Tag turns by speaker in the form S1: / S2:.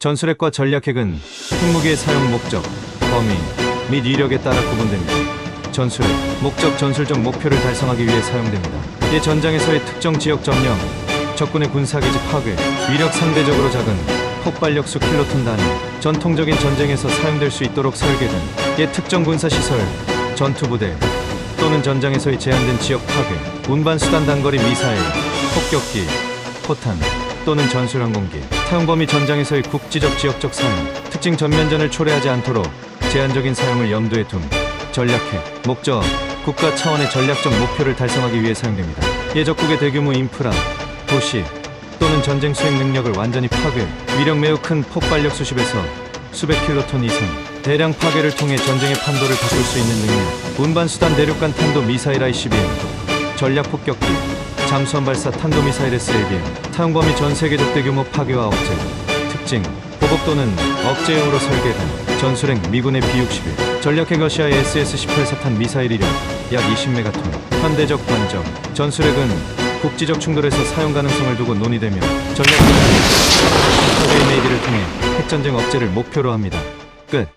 S1: 전술핵과 전략핵은 핵무기의 사용 목적, 범위 및 이력에 따라 구분됩니다. 전술핵, 목적 전술적 목표를 달성하기 위해 사용됩니다. 이 전장에서의 특정 지역 점령, 적군의 군사기지 파괴, 위력 상대적으로 작은 폭발력수 킬로톤 단위, 전통적인 전쟁에서 사용될 수 있도록 설계된 이 특정 군사시설, 전투부대 또는 전장에서의 제한된 지역 파괴, 운반 수단 단거리 미사일, 폭격기, 포탄 또는 전술항공기, 사용 범위 전장에서의 국지적 지역적 사용, 특징 전면전을 초래하지 않도록 제한적인 사용을 염두에 둠, 전략핵, 목적, 국가 차원의 전략적 목표를 달성하기 위해 사용됩니다. 예적국의 대규모 인프라, 도시 또는 전쟁 수행 능력을 완전히 파괴, 위력 매우 큰 폭발력 수십에서 수백 킬로톤 이상, 대량 파괴를 통해 전쟁의 판도를 바꿀 수 있는 능력, 운반 수단 대륙간 탄도 미사일 ICBM, 전략 폭격기, 잠수함 발사 탄도미사일 SLBM, 사용 범위 전 세계 적 대 규모 파괴와 억제, 특징, 보복 또는 억제용으로 설계된 전술핵 미군의 B-61, 전략핵 러시아의 SS-18 사탄 미사일 이력 약 20메가톤, 현대적 관적, 전술핵은 국지적 충돌에서 사용 가능성을 두고 논의되며 전략핵은 파괴의 메이드를 통해 핵전쟁 억제를 목표로 합니다. 끝.